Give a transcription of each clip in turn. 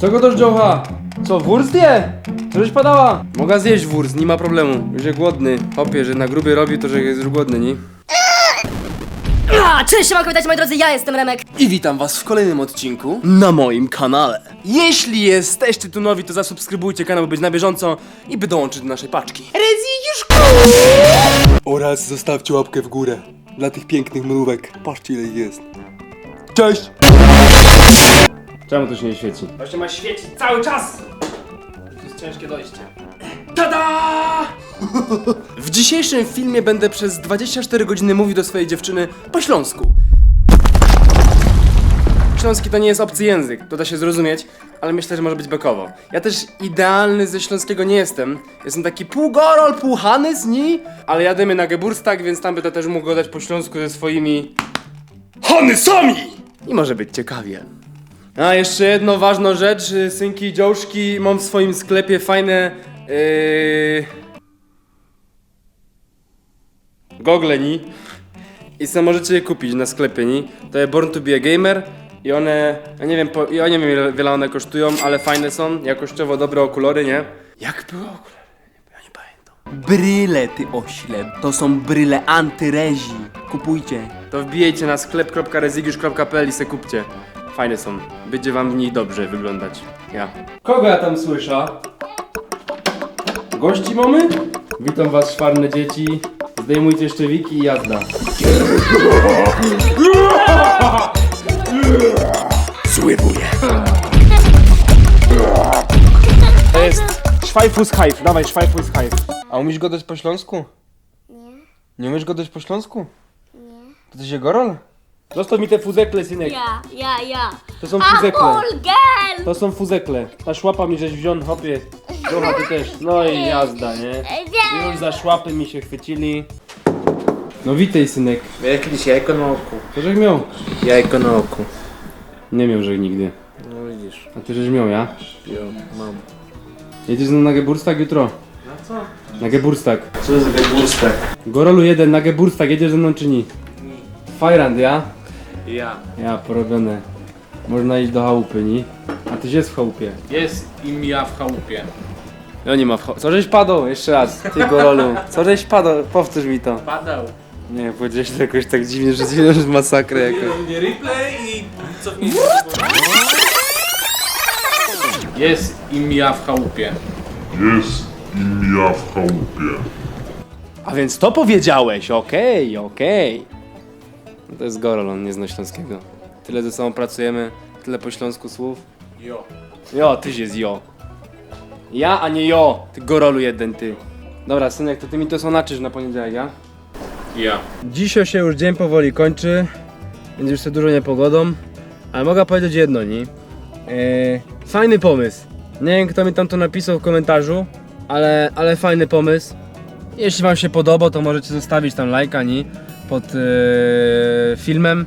Co go do dziołcha? Co, wurst je? Co żeś padała? Mogę zjeść wurst, nie ma problemu. Już jest głodny. Hopie, że na grubie robi, to że jest już głodny, nie? A, cześć, siemanko, witajcie moi drodzy, ja jestem Remek. I witam was w kolejnym odcinku na moim kanale. Jeśli jesteście tu nowi, to zasubskrybujcie kanał, by być na bieżąco i by dołączyć do naszej paczki. Oraz zostawcie łapkę w górę dla tych pięknych mrówek. Patrzcie ile ich jest. Cześć! Czemu to się nie świeci? Właśnie ma świecić cały czas! To jest ciężkie dojście. Tada! W dzisiejszym filmie będę przez 24 godziny mówił do swojej dziewczyny po śląsku. Śląski to nie jest obcy język, to da się zrozumieć, ale myślę, że może być bekowo. Ja też idealny ze śląskiego nie jestem. Jestem taki pół gorol, pół hanys, nie? Ale jadymy na Geburstak, więc tam by to też mógł gadać po śląsku ze swoimi hanysami! I może być ciekawie. A, jeszcze jedno ważną rzecz, synki i dziążki, mam w swoim sklepie fajne... Yy... Gogle, ni? I co możecie je kupić na sklepie, ni? To jest Born to be a Gamer i one, ja nie wiem, po, ja nie wiem ile wiele one kosztują, ale fajne są, jakościowo dobre okulory, nie? Jak były okulary? Ja nie pamiętam. Bryle, ty ośle. To są bryle antyrezi. Kupujcie. To wbijajcie na sklep.rezygiusz.pl i se kupcie. Fajne są. Będzie wam w nich dobrze wyglądać. Ja. Kogo ja tam słyszę? Gości mamy? Witam was, szwarne dzieci. Zdejmujcie szczewiki i jazda. To jest Szwajfus Hive, dawaj Szwajfus Hive. A umiesz godać po śląsku? Nie. Nie umiesz godać po śląsku? Nie. To ty się gorol? Zostaw mi te fuzekle, synek. Ja, ja, ja. To są fuzekle. To są fuzekle. Ta szłapa mi żeś wziął, hopie. Trochę ty też. No i jazda, nie? Już za szłapy mi się chwycili. No witaj, synek. Jakieś jajko na oku. To żeś miał? Jajko na oku. Nie miał, że nigdy. No widzisz. A ty żeś miał, ja? Jo, mam. Jedziesz na Geburstak jutro? Na co? Na Geburstak. Co jest gabustek? Gorolu jeden na Geburstak, jedziesz ze mną czy nie? Fajrand, ja? Ja. Ja, porobione. Można iść do chałupy, nie? A tyś jest w chałupie. Jest im ja w chałupie. No nie ma w chałupie. Co żeś padł? Jeszcze raz. Ty Gorolu. Co żeś padł? Powtórz mi to. Padał. Nie, powiedziałeś to jakoś tak dziwnie, że dziwnie, że jest masakra jakaś. Nie replay i cofnij Jest im ja w chałupie. Jest im ja w chałupie. A więc to powiedziałeś, okej, okej. No to jest Gorol, on nie zna śląskiego. Tyle ze sobą pracujemy, tyle po śląsku słów. Jo. Jo, tyś jest jo. Ja, a nie jo, ty Gorolu jeden, ty. Dobra, synek, to ty mi to sonaczysz na poniedziałek, ja? Ja. Dzisiaj się już dzień powoli kończy, będzie już to dużo niepogodą, ale mogę powiedzieć jedno, nie? Eee, fajny pomysł. Nie wiem kto mi tam to napisał w komentarzu, ale, ale fajny pomysł. Jeśli wam się podoba, to możecie zostawić tam lajka, nie? Pod eee, filmem.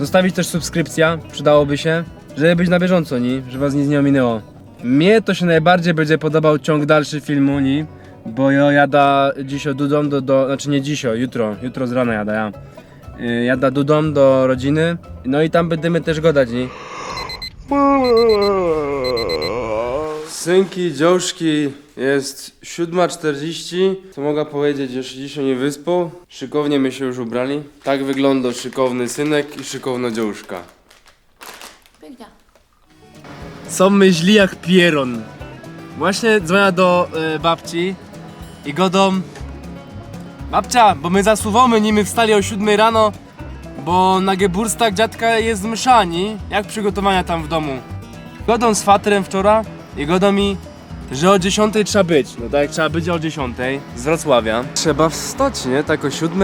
Zostawić też subskrypcja, przydałoby się, żeby być na bieżąco, nie? Żeby was nic nie ominęło. Mnie to się najbardziej będzie podobał ciąg dalszy filmu, nie? Bo ja jada dzisiaj dudą do, do, znaczy nie dzisiaj, jutro, jutro z rana jada ja. Yy, jada dudą do rodziny, no i tam będziemy też godać, nie? Synki, dziążki, jest 7.40, co mogę powiedzieć, że się dzisiaj nie wyspał. Szykownie my się już ubrali. Tak wygląda szykowny synek i szykowna dziążka. Pięknie. Są myśli jak pieron. Właśnie dzwonię do e, babci i godą Babcia, bo my zasuwamy, nie my wstali o 7 rano, bo na Geburstak dziadka jest mszani. Jak przygotowania tam w domu? Godą z fatrem wczoraj i godą mi, że o 10 trzeba być. No tak, trzeba być o 10 z Wrocławia. Trzeba wstać, nie? Tak o 7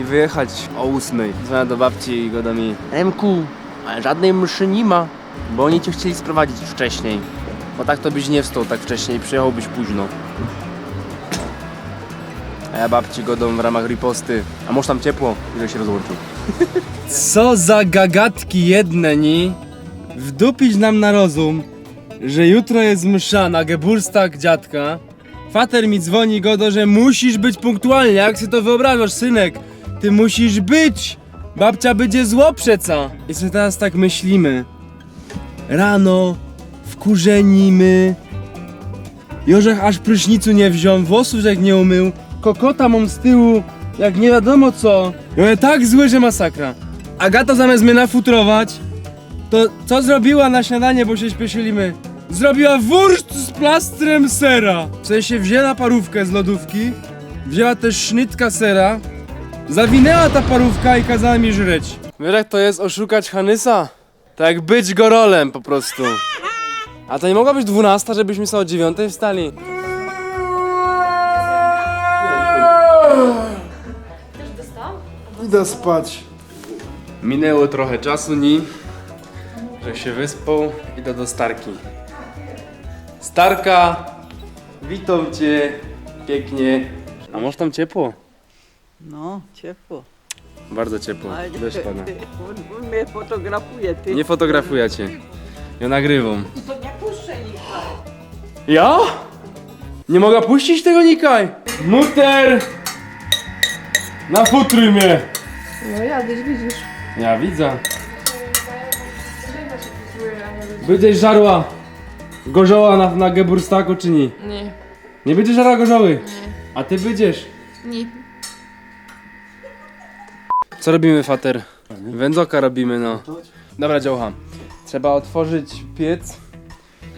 i wyjechać o 8. Dzwonię do babci i godą mi, Remku, ale żadnej mszy nie ma, bo oni cię chcieli sprowadzić wcześniej. Bo tak to byś nie wstał tak wcześniej, przyjechałbyś późno. A ja babci godą w ramach riposty. A może tam ciepło, że się rozłączył. Co za gagatki jedne, ni? Wdupić nam na rozum, że jutro jest msza na Geburstak dziadka. Fater mi dzwoni godo, że musisz być punktualnie. Jak sobie to wyobrażasz, synek? Ty musisz być! Babcia będzie zło przeca. I sobie teraz tak myślimy. Rano wkurzenimy. Jorzech aż prysznicu nie wziął, włosów jak nie umył, kokota mam z tyłu, jak nie wiadomo co. One tak złe, że masakra. Agata zamiast mnie nafutrować, to co zrobiła na śniadanie, bo się śpieszyliśmy? Zrobiła wurszt z plastrem sera. W sensie wzięła parówkę z lodówki, wzięła też sznytka sera, zawinęła ta parówka i kazała mi żreć. Wiesz jak to jest oszukać Hanysa? Tak być gorolem po prostu. A to nie mogła być 12, żebyśmy sobie o 9 wstali. Idę spać. Minęło trochę czasu, ni, że się wyspał. Idę do Starki. Starka, witam cię pięknie. A może tam ciepło? No, ciepło. Bardzo ciepło. Ale Deszcz pada. on, on mnie fotografuje, ty. Nie fotografuję cię. Ja nagrywam. To nie puszczę Ja? Nie mogę puścić tego Nikaj! Muter! Nafutruj mnie! No jadyś, widzisz. Ja widzę. Będziesz żarła gorzoła na, na geburstaku czy nie? Nie. Nie będziesz żarła gorzoły? A ty będziesz. Nie. Co robimy, fater? Wędzoka robimy, no. Dobra, działcha. Trzeba otworzyć piec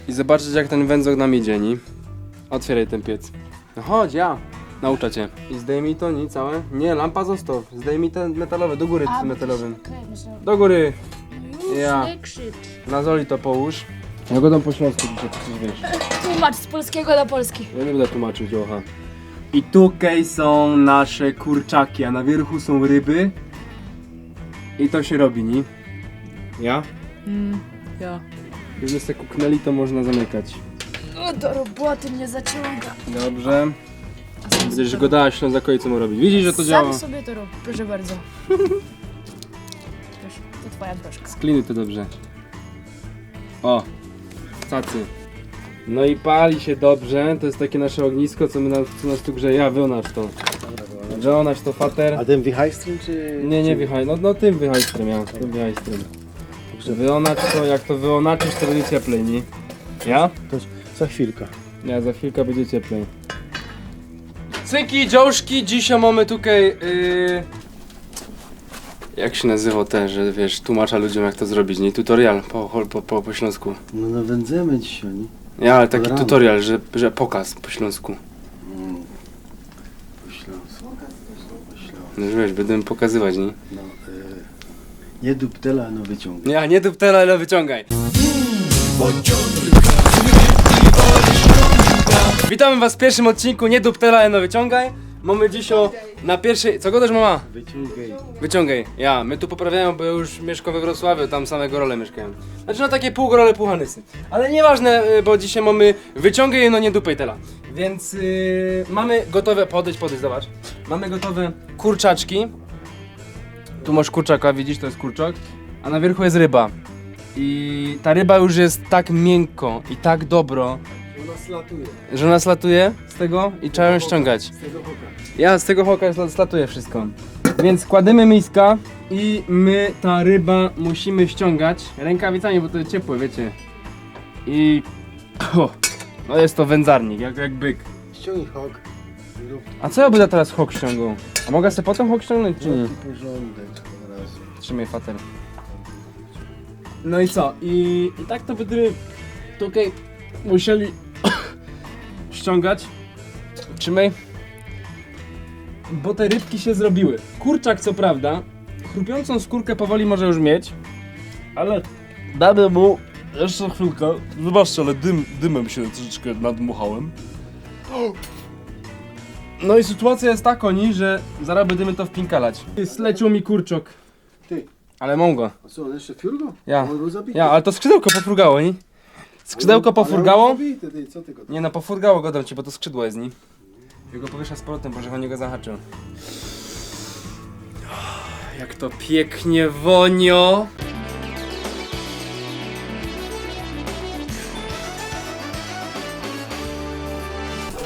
i zobaczyć, jak ten wędzok nam idzie, nie? Otwieraj ten piec. No chodź, ja. Nauczę cię. I zdejmij to, nie? Całe? Nie, lampa zostaw. Zdejmij ten metalowy, do góry tym metalowym. Do góry. Ja. Nie krzycz. Na zoli to połóż. Ja go dam po śląsku dzisiaj, przecież wiesz. Tłumacz z polskiego do polski. Ja nie będę tłumaczył dziocha. I tutaj są nasze kurczaki, a na wierzchu są ryby. I to się robi, nie? Ja? ja. Gdyby sobie kuknęli, to można zamykać. O, do roboty mnie zaciąga. Dobrze. Będziesz go dała ślązakowi, co mu robić. Widzisz, że to działa? Sam sobie to rób, proszę bardzo. Proszę, to twoja troszka. Skliny to dobrze. O, No i pali się dobrze, to jest takie nasze ognisko, co, my nas, co nas tu grzeje. Ja, wyonacz to. Wyonacz to, fater. A ten wichajstrym czy... Nie, nie wichaj, no, no tym wichajstrem ja, tym wichajstrem. Wyonacz to, jak to wyonaczysz, to będzie cieplej, nie? Ja? To za chwilkę. Nie, za chwilkę będzie cieplej. Synki, dziążki, dzisiaj mamy tutaj... Yy... Jak się nazywa te, że wiesz, tłumacza ludziom jak to zrobić, nie? Tutorial po, po, po, po śląsku. No nawędzemy dzisiaj, nie? Ja, ale taki tutorial, że, że pokaz po śląsku. Po śląsku. Po śląsku. No że wiesz, będę pokazywać, nie? No, y, nie duptela, no wyciągaj. Ja, nie tup ale wyciągaj. Witamy was w pierwszym odcinku Nie dup no wyciągaj. Mamy dzisiaj na pierwszej... Co godasz mama? Wyciągaj. Wyciągaj. Ja, my tu poprawiamy, bo ja już mieszkam we Wrocławiu, tam same gorole mieszkają. Znaczy no takie pół gorole, pół hanysy. Ale nieważne, y, bo dzisiaj mamy wyciągaj, no nie dupej tela. Więc yy, mamy gotowe, podejdź, podejdź, zobacz. Mamy gotowe kurczaczki. Tu masz kurczaka, widzisz, to jest kurczak. A na wierzchu jest ryba. I ta ryba już jest tak miękko i tak dobro, Ona slatuje. że ona slatuje z tego i trzeba ją ściągać. Ja z tego hoka sla- slatuję wszystko. Więc kładziemy miska i my ta ryba musimy ściągać rękawicami, bo to jest ciepłe, wiecie. I o, no jest to wędzarnik, jak, jak byk. Ściągnij hok. i Rób A co ja będę teraz hok ściągał? A mogę sobie potem hok ściągnąć, czy nie? porządek od razu. Trzymaj fater. No i co? I, i tak to będziemy tutaj musieli ściągać. Trzymaj. Bo te rybki się zrobiły. Kurczak co prawda, chrupiącą skórkę powoli może już mieć, ale damy mu jeszcze chwilkę. Zobaczcie, ale dym, dymem się troszeczkę nadmuchałem. No i sytuacja jest taka, ni, że zaraz będziemy to wpinkalać. Slecił mi kurczok. Ty. Ale mam go. A co, on jeszcze fiurgo? Ja. On był zabity. Ja, ale to skrzydełko pofrugało, nie? Skrzydełko go Nie no, pofurgało go dam ci, bo to skrzydło jest, nie? Jego powiesza z powrotem, bo że on go zahaczył. Jak to pięknie wonio!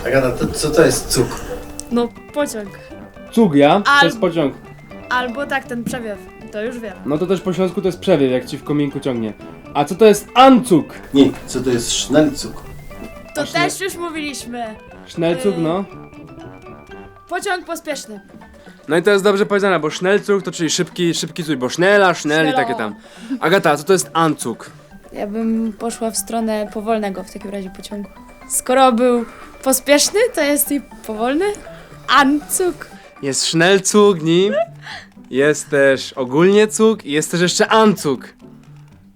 Agata, to, co to jest cuk? No, pociąg. Cug ja, to Al- jest pociąg. Albo tak, ten przewiew. To już wiem. No to też po śląsku to jest przewiew, jak ci w kominku ciągnie. A co to jest ancuk? Nie, co to jest sznelcuk? To też już mówiliśmy. Sznelcuk, no. Pociąg pospieszny. No i to jest dobrze powiedziane, bo sznelcuk to czyli szybki, szybki czuj, bo sznela, sznel i Sznelo. takie tam. Agata, co to jest ancuk? Ja bym poszła w stronę powolnego w takim razie pociągu. Skoro był pospieszny, to jest i powolny. Ancuk. Jest sznelcuk, nim. Jest też ogólnie cuk i jest też jeszcze ancuk.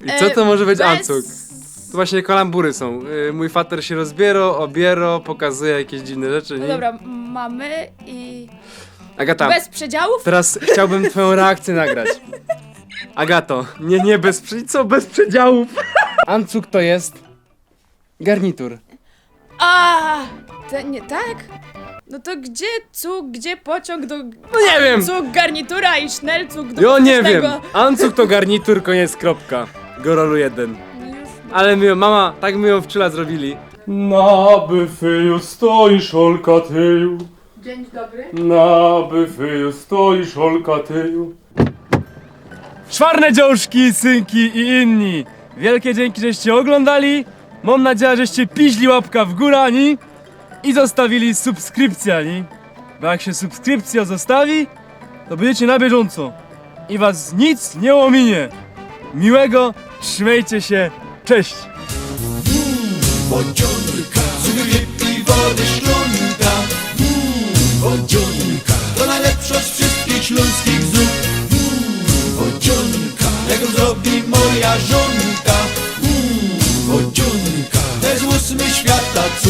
I co E, to może być ancuk? To właśnie kalambury są. Y, Mój fater się rozbiero, obiero, pokazuje jakieś dziwne rzeczy, No nie? dobra, mamy i Agata, bez przedziałów? teraz chciałbym twoją reakcję nagrać. Agato, nie, nie bez, prze- co bez przedziałów? Ancuk to jest garnitur. A, nie tak? No to gdzie cuk, gdzie pociąg do... No nie wiem! Cuk, garnitura i sznelcuk do Jo, nie wiem. Ancuk to garnitur, koniec, kropka. Gorolu jeden. Ale my, mama, tak my ją wczula zrobili. Na byfyju stoisz, Olka tyju. Dzień dobry. Na byfyju stoisz, Olka tyju. Czwarne dziążki, synki i inni. Wielkie dzięki, żeście oglądali. Mam nadzieję, żeście piźli łapka w górę, ani i zostawili subskrypcję, ani. Bo jak się subskrypcja zostawi, to będziecie na bieżąco. I was nic nie ominie. Miłego, Trzymajcie się, cześć! I wody to najlepsza z wszystkich śląskich zup. Wodzionka, jak zrobi moja żonka. Wodzionka, to jest ósmy świata cud.